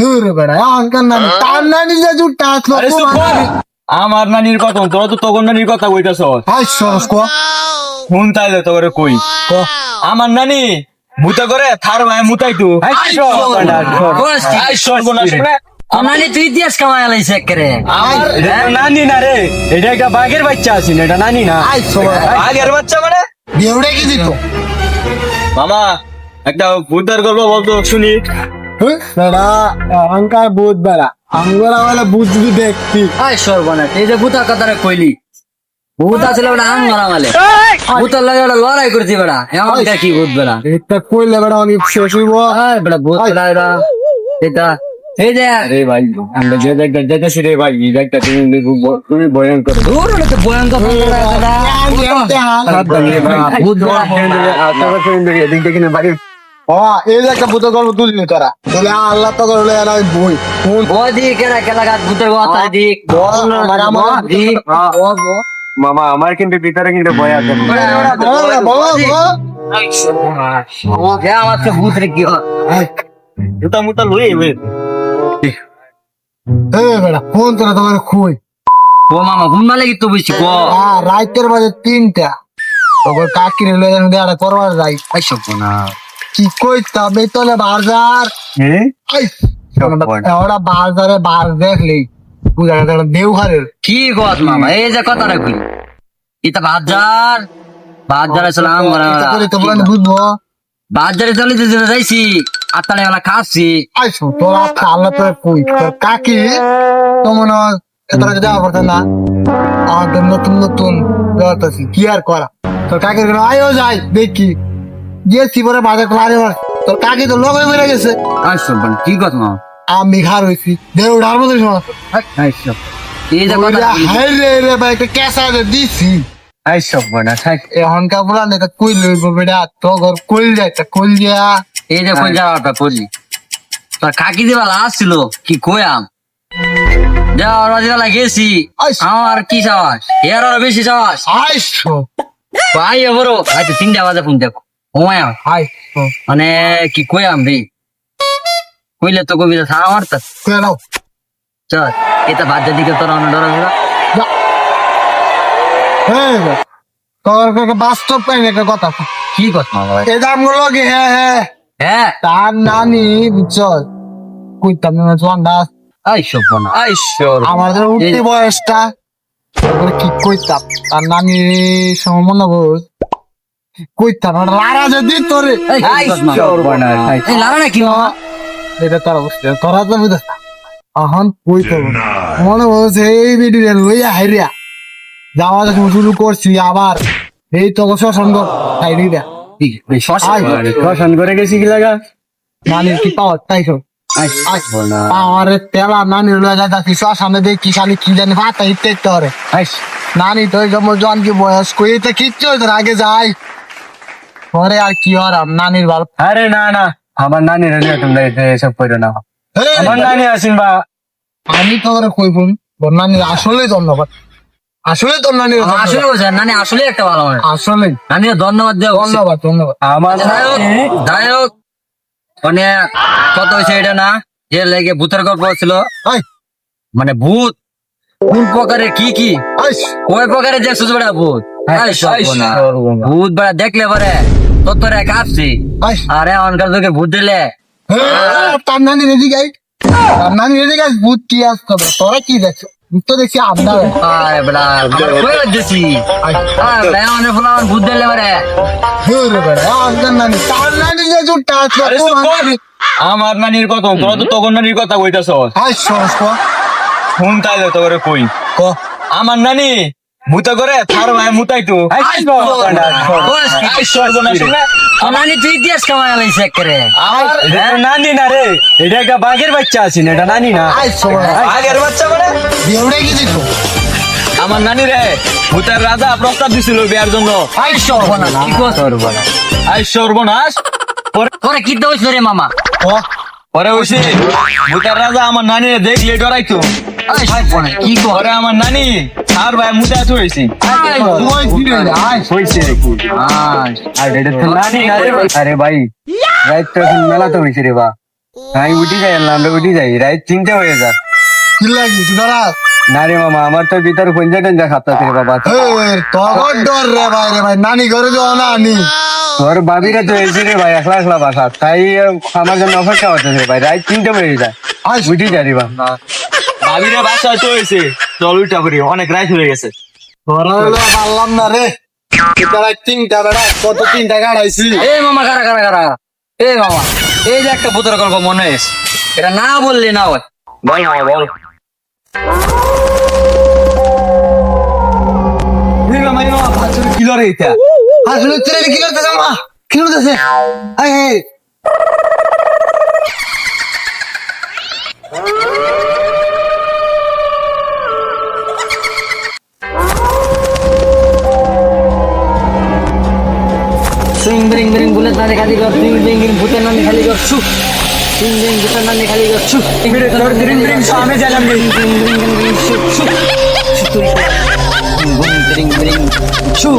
দূর বেড়া নানি? তার নানি যে জুটটা আসলো আরে চুপ কর। আমার নানির কথা তোরা তো তখন নানির কথা কইতাছ। হাই সরস কো। শুন তাইলে তোরে কই। আমার নানি মুতা করে থার ভাই মুতাই তু। নানি তুই ইতিহাস কামাই আলাইছে একেরে আমার নানি না রে এটা একটা বাঘের বাচ্চা আছে না এটা নানি না। বাঘের বাচ্চা মানে? দেউড়ে কি দিত মামা একটা ভূতের গল্প বলতো শুনি। বেড়া অঙ্কার বুধ বেড়া আঙ্গুরা বলে বুঝবি দেখতি আই সর্বনাশ এই যে ভূতার কথাটা কইলি ভূত আছে ওটা আম মারা মালে ভূতের লাগে ওটা লড়াই করছি বেড়া এমন কি ভূত বেড়া এটা কইলে বেড়া অনেক শেষ হইব আয় বেড়া ভূত বেড়া এটা এই যে আরে ভাই আমরা যে জায়গা যেতেছি রে ভাই এই জায়গাটা তুমি তুমি ভয়ঙ্কর দূর হলে তো ভয়ঙ্কর ভূত বেড়া এদিক থেকে না এই যে একটা ভূত গল্প তুললি তোরা বলে আল্লাহ তো করলে এরা ওই বই কোন ও দি কেনা কেনা গাছ ভূতের কথা দিক আমার আমার দিক মামা আমার কিন্তু ভিতরে কিন্তু ভয় আছে বলো বলো ভূত রে কি জুতা মুতা লই এবে এ বেড়া ফোন তোরা তোমার খুই ও মামা ঘুম না লাগি তো বুঝছি কো হ্যাঁ রাইতের বাজে তিনটা তখন কাকির লয়ে যান দেয়াটা করবার যাই আই সব না কি কইতা বেতলে বাজার? হ্যাঁ আই ওরা বাজারে বার দেখলি দেওঘরের কি গত মামা এই যে কথা রাখবি। এটা বাজার বাজারে সালাম এটা করে তো বলেন বুঝব? বাজারে চলে যে যাইছি আত্মালে বেলা খাচ্ছি। আইসো তোর আল্লাহ তোর কই? কাকি? তো মনে হয় তোরা যাওয়া না। আমাদের নতুন নতুন কি আর করা? তোর কাকির গেল আয়ও যাই দেখি। গিয়েছি পরে বাজার ক্লারে তোর কাকি তো বেড়ে গেছে। কি কথা? মামা আমি ঘর হয়েছি দেউড়ার মতো শোনা। আই এই যে কথা হাই রে রে ভাই একটা ক্যাসা দিছি। আই সব বনা থাক। এখন কাপড়া নেতা কই লইব বেটা তো ঘর কইল কইল দিয়া এই যে যাওয়াটা তোর কাকি দিবা লাস্ট ছিল কি যাওয়ার বেলা গেছি। আমার কি এর আরও বেশি আইসো ভাই আচ্ছা তিনটা বাজে ফোন দেখো। ঘুমায়াম আইসো মানে কি কয়াম রে? কইলে তো কবিতা থাকা মারতা। কই নাও চল এটা বাজার দিকে তোর অন্য ডরা তোর কাছে বাস্তব পাই না একটা কথা কি কথা? এই দামগুলো কি? হ্যাঁ হ্যাঁ হ্যাঁ। তার নানি বুঝছস? কইতাম না চন্ডা আই সব না আই সর আমাদের উঠতে বয়সটা কি কইতাম? তার নানি সমন বোঝ কইতাম লারা যদি তোরে এই লারা না কি মামা এটা তারা বুঝতে তোরা তো বুঝ এখন কইতো মনে বলছে এই ভিডিও লইয়া হাইরিয়া। যাওয়া যখন শুরু করছি আবার। এই তো সঙ্গ হাইরিয়া। রোশন করে গেছি কি লাগা? নানির কি পাওয়ার? তাই তো। আই পাওয়ার তেলা নানির লয়ে যা যাচ্ছি সামনে দেখি খালি কি জানি ভাতা ইতে তোরে আই নানি তো জন কি বয়স কই তো কিচ্ছু আগে যাই। পরে আর কি হরাম নানির ভালো আরে না না। আমার নানি রে তোমরা এসব করো না। আমার নানি আসিন বা আমি তো ওরে কই বল তোর নানির আসলে ধন্যবাদ। আসলে তোর আমার আসলে বলছে নানি আসলে একটা ভালো মানুষ আসলে নানি ধন্যবাদ দেও ধন্যবাদ ধন্যবাদ। আমার যাই হোক, মানে কত হয়েছে এটা না? যে লেগে ভূতের গল্প ছিল। মানে ভূত। কোন প্রকারের কি কি? কয় প্রকারের দেখছিস বেড়া ভূত? সর্বনাশ। ভূত বেড়া দেখলে পরে। তোর এক আসছি। আইস আর তোকে ভূত দিলে। হ্যাঁ, তার নানি রেডি গাই তার নানি রেডি গাই ভূত কি আসতো তোরা কি দেখছ? তো দেখছি আপনার। আরে বেড়া কই দিছি আর ফুলান ভূত দিলে হেরে বেড়া নানি তার নানি যে আমার নানির কথা তোরা তো তখন নানির কথা কইতাছ আইস সরস কো ফোন তাইলে তোরে কই। কো? আমার নানি মুতা করে থার ভাই মুতাই তো। নানি তুই একেরে। আমার এটা তো নানি না রে। এটা একটা বাঘের বাচ্চা আছে না এটা নানি না। বাঘের বাচ্চা মানে? দেউড়ে কি দিত আমার নানি রে ভূতের রাজা প্রস্তাব দিছিল বিয়ার জন্য। আই সর্বনাশ কি আই সর্বনাশ। পরে তোরা কি দোষ রে মামা? পরে হইছে ভূতের রাজা আমার নানি দেখলে ডরাইতো। আই সর্বনাশ কি কস? পরে আমার নানি থার ভাই হইছে আর এটা তো আরে ভাই। রাইত তো এখন মেলা তো হইছে রে বা। আমি উঠি যাই আমরা উঠি যাই। রাত তিনটে হয়ে যা। কি লাগি তুই ধরা না রে মামা আমার তো ভিতর পঞ্জা টঞ্জা খাপতাছে রে বাবা। তখন ডর রে ভাই রে ভাই। নানি ঘরে যাও না আনি। তোর বাবিরা তো এসে রে ভাই একলা একলা বাসা। তাই আমার জন্য অপেক্ষা হচ্ছে ভাই। রাত তিনটে হয়ে যায় উঠি যাই রে বা। ভাবিরা বাসা তো হয়েছে। চল উল্টা করি অনেক রাত হয়ে গেছে। পারলাম না রে। তোরা তিনটা বেড়া কত তিনটা গাড়াইছি এই মামা কারা কারা কারা? এই মামা এই যে একটা ভূতের গল্প মনে হয়েছে এটা না বললে না হয়। বল মামা বল। কি লড়ে এটা আসলে তোরা কি করতেছে মা কি করতেছে? নানি খালি কর সুইং ব্রিং ব্রিং ভূতের নানি খালি কর ছু সুইং ব্রিং ভূতের নানি খালি কর ছু ব্রিং ব্রিং সামনে যালাম ব্রিং ব্রিং ব্রিং ব্রিং ছু ছু বুম ব্রিং ব্রিং ছু